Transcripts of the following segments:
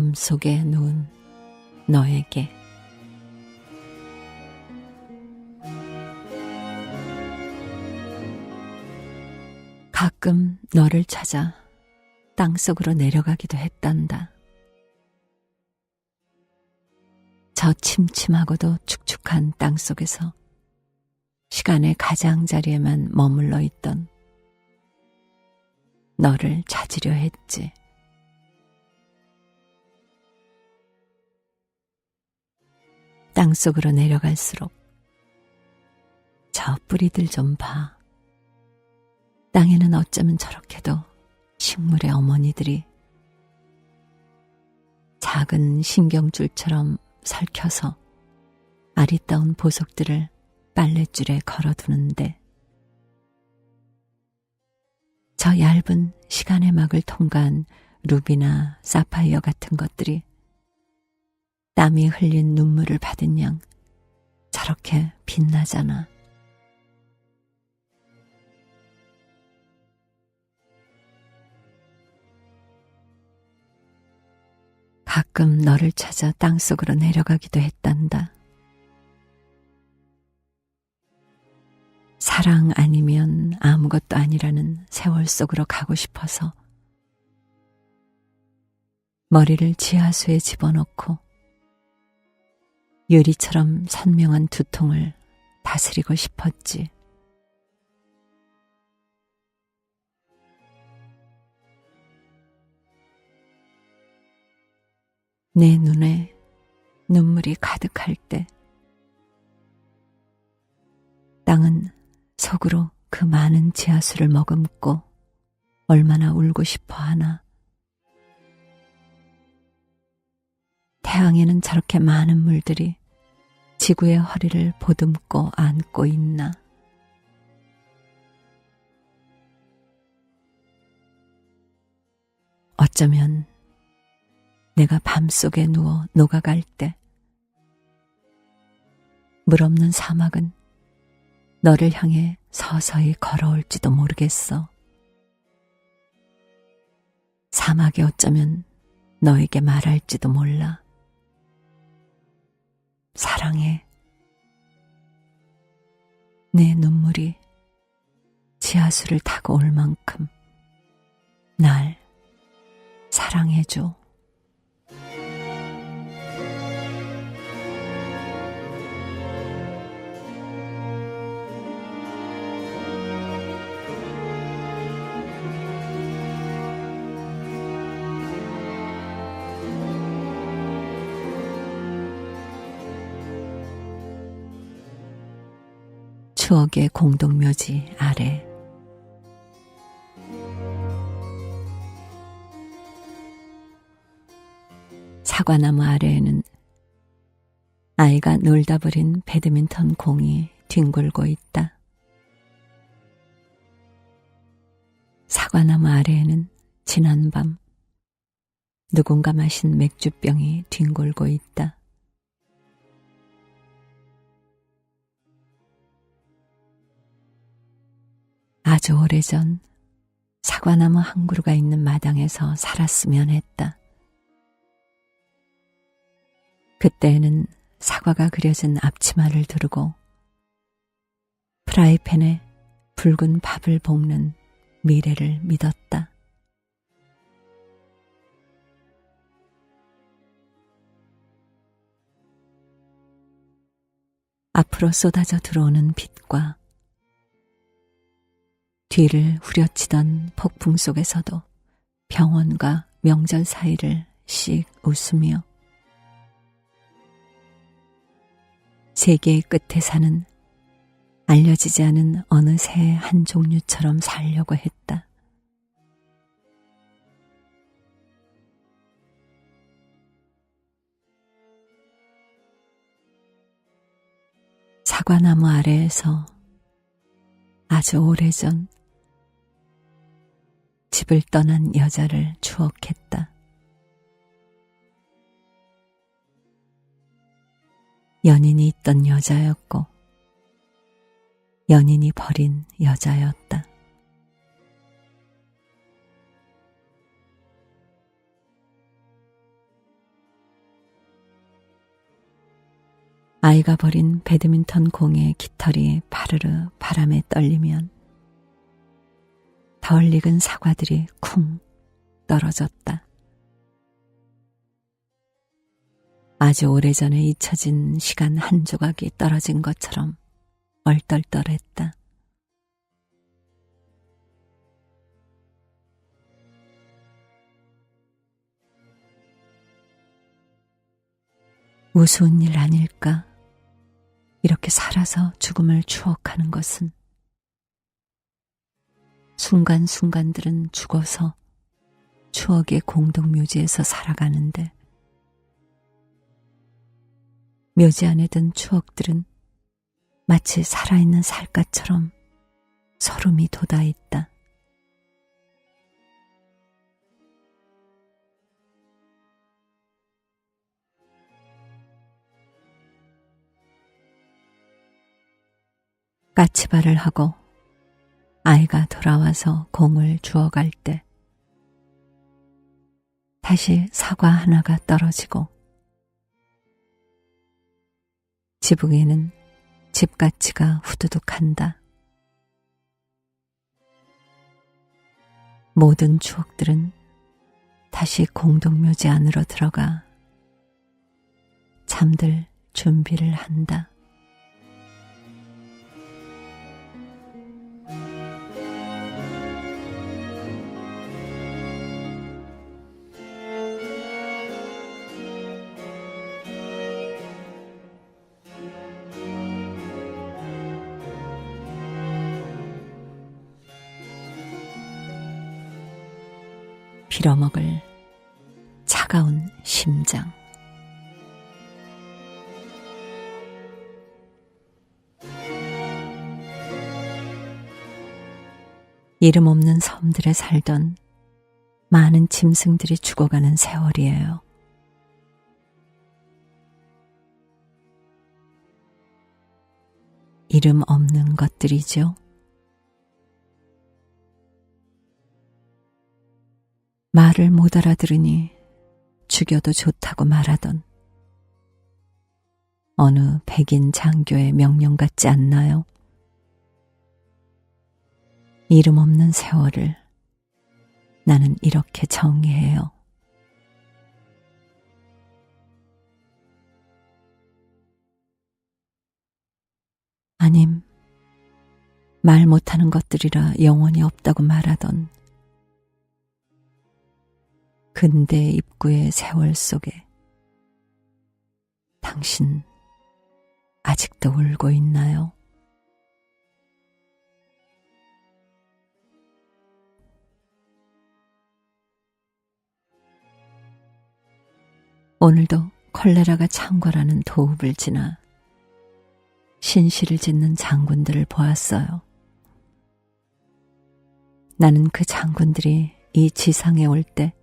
밤 속에 누운 너에게 가끔 너를 찾아 땅속으로 내려가기도 했단다. 저 침침하고도 축축한 땅 속에서 시간의 가장자리에만 머물러 있던 너를 찾으려 했지. 땅속으로 내려갈수록 저 뿌리들 좀 봐. 땅에는 어쩌면 저렇게도 식물의 어머니들이 작은 신경줄처럼 설켜서 아리따운 보석들을 빨랫줄에 걸어두는데 저 얇은 시간의 막을 통과한 루비나 사파이어 같은 것들이 땀이 흘린 눈물을 받은 양 저렇게 빛나잖아. 가끔 너를 찾아 땅속으로 내려가기도 했단다. 사랑 아니면 아무것도 아니라는 세월 속으로 가고 싶어서 머리를 지하수에 집어넣고 유리처럼 선명한 두통을 다스리고 싶었지. 내 눈에 눈물이 가득할 때 땅은 속으로 그 많은 지하수를 머금고 얼마나 울고 싶어 하나. 태양에는 저렇게 많은 물들이 지구의 허리를 보듬고 안고 있나. 어쩌면 내가 밤속에 누워 녹아갈 때, 물 없는 사막은 너를 향해 서서히 걸어올지도 모르겠어. 사막이 어쩌면 너에게 말할지도 몰라. 사랑해. 내 눈물이 지하수를 타고 올 만큼 날 사랑해줘. 추억의 공동묘지 아래 사과나무 아래에는 아이가 놀다 버린 배드민턴 공이 뒹굴고 있다. 사과나무 아래에는 지난밤 누군가 마신 맥주병이 뒹굴고 있다. 아주 오래전 사과나무 한 그루가 있는 마당에서 살았으면 했다. 그때에는 사과가 그려진 앞치마를 두르고 프라이팬에 붉은 밥을 볶는 미래를 믿었다. 앞으로 쏟아져 들어오는 빛과 뒤를 후려치던 폭풍 속에서도 병원과 명절 사이를 씩 웃으며 세계의 끝에 사는 알려지지 않은 어느 새의 한 종류처럼 살려고 했다. 사과나무 아래에서 아주 오래전 집을 떠난 여자를 추억했다. 연인이 있던 여자였고, 연인이 버린 여자였다. 아이가 버린 배드민턴 공의 깃털이 바르르 바람에 떨리면 덜 익은 사과들이 쿵 떨어졌다. 아주 오래전에 잊혀진 시간 한 조각이 떨어진 것처럼 얼떨떨했다. 우스운 일 아닐까? 이렇게 살아서 죽음을 추억하는 것은 순간순간들은 죽어서 추억의 공동묘지에서 살아가는데 묘지 안에 든 추억들은 마치 살아있는 살갗처럼 소름이 돋아있다. 까치발을 하고 아이가 돌아와서 공을 주워갈 때 다시 사과 하나가 떨어지고 지붕에는 집가치가 후두둑한다. 모든 추억들은 다시 공동묘지 안으로 들어가 잠들 준비를 한다. 빌어먹을 차가운 심장. 이름 없는 섬들에 살던 많은 짐승들이 죽어가는 세월이에요. 이름 없는 것들이죠. 말을 못 알아들으니 죽여도 좋다고 말하던 어느 백인 장교의 명령 같지 않나요? 이름 없는 세월을 나는 이렇게 정의해요. 아님, 말 못하는 것들이라 영원히 없다고 말하던 근대 입구의 세월 속에 당신 아직도 울고 있나요? 오늘도 콜레라가 창궐하는 도읍을 지나 신시를 짓는 장군들을 보았어요. 나는 그 장군들이 이 지상에 올 때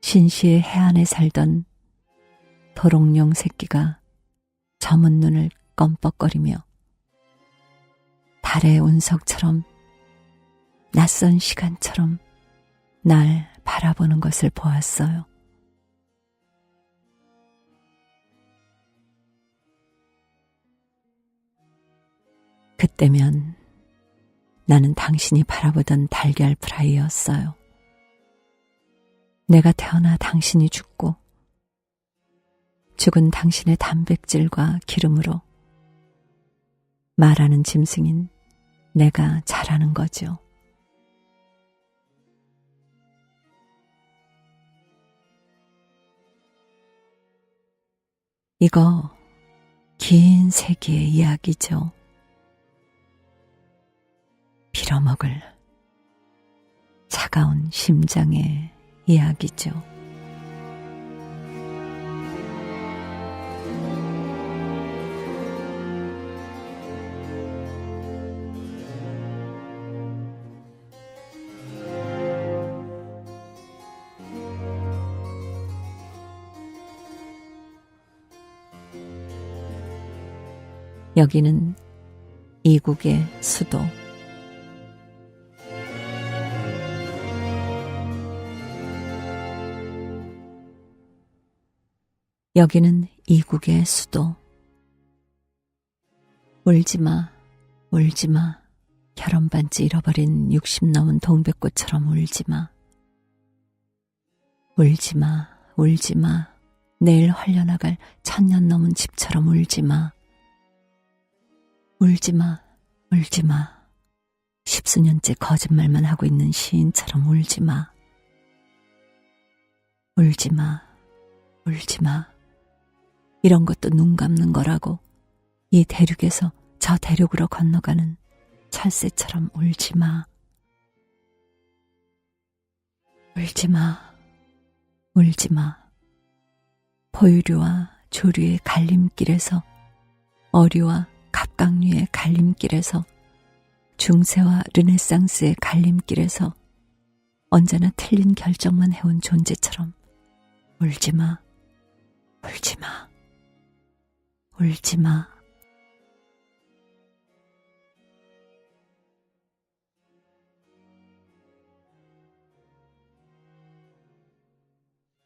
신시의 해안에 살던 도롱뇽 새끼가 저문 눈을 껌뻑거리며 달의 운석처럼 낯선 시간처럼 날 바라보는 것을 보았어요. 그때면 나는 당신이 바라보던 달걀 프라이였어요. 내가 태어나 당신이 죽고 죽은 당신의 단백질과 기름으로 말하는 짐승인 내가 자라는 거죠. 이거 긴 세기의 이야기죠. 빌어먹을 차가운 심장의 이야기죠. 여기는 이국의 수도 여기는 이국의 수도 울지마, 울지마. 결혼반지 잃어버린 60 넘은 동백꽃처럼 울지마. 울지마, 울지마. 내일 헐려나갈 천년 넘은 집처럼 울지마. 울지마, 울지마. 십수년째 거짓말만 하고 있는 시인처럼 울지마. 울지마, 울지마. 이런 것도 눈 감는 거라고. 이 대륙에서 저 대륙으로 건너가는 철새처럼 울지 마. 울지 마. 울지 마. 포유류와 조류의 갈림길에서 어류와 갑각류의 갈림길에서 중세와 르네상스의 갈림길에서 언제나 틀린 결정만 해온 존재처럼 울지 마. 울지 마. 울지 마.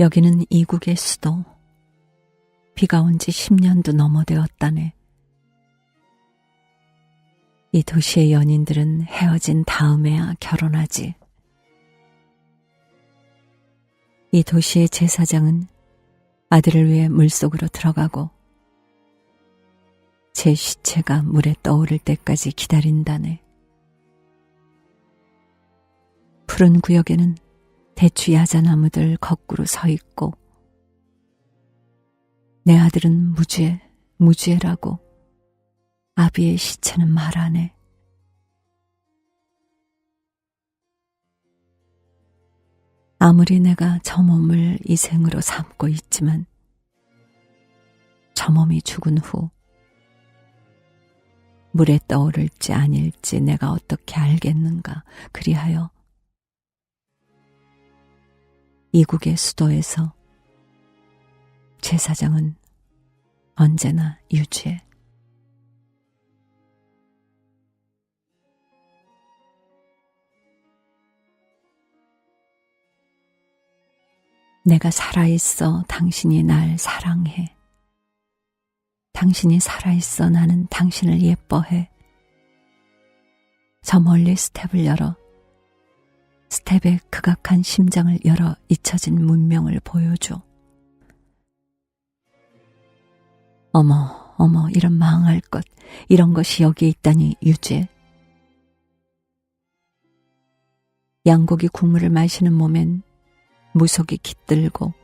여기는 이국의 수도. 비가 온 지 10년도 넘어 되었다네. 이 도시의 연인들은 헤어진 다음에야 결혼하지. 이 도시의 제사장은 아들을 위해 물속으로 들어가고 제 시체가 물에 떠오를 때까지 기다린다네. 푸른 구역에는 대추 야자나무들 거꾸로 서 있고 내 아들은 무죄, 무죄라고 아비의 시체는 말하네. 아무리 내가 저 몸을 이 생으로 삼고 있지만 저 몸이 죽은 후 물에 떠오를지 아닐지 내가 어떻게 알겠는가 그리하여 이국의 수도에서 제사장은 언제나 유죄. 내가 살아있어 당신이 날 사랑해. 당신이 살아있어 나는 당신을 예뻐해. 저 멀리 스텝을 열어 스텝의 극악한 심장을 열어 잊혀진 문명을 보여줘. 어머, 어머, 이런 망할 것, 이런 것이 여기에 있다니 유죄. 양고기 국물을 마시는 몸엔 무속이 깃들고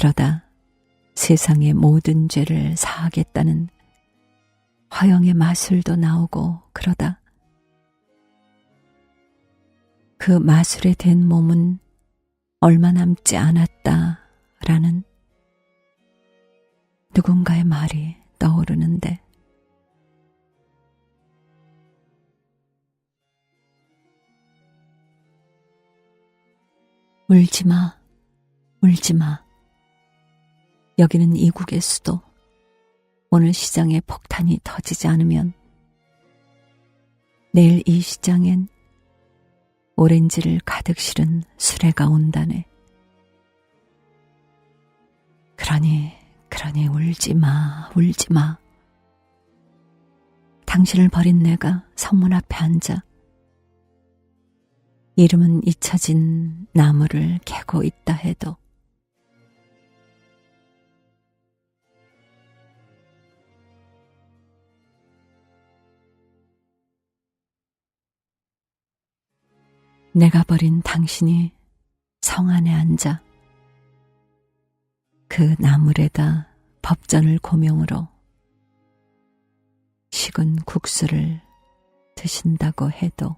그러다 세상의 모든 죄를 사하겠다는 화영의 마술도 나오고 그러다 그 마술에 된 몸은 얼마 남지 않았다라는 누군가의 말이 떠오르는데 울지 마, 울지 마. 여기는 이국의 수도. 오늘 시장에 폭탄이 터지지 않으면 내일 이 시장엔 오렌지를 가득 실은 수레가 온다네. 그러니, 그러니 울지 마, 울지 마. 당신을 버린 내가 선문 앞에 앉아 이름은 잊혀진 나무를 캐고 있다 해도 내가 버린 당신이 성 안에 앉아 그 나물에다 법전을 고명으로 식은 국수를 드신다고 해도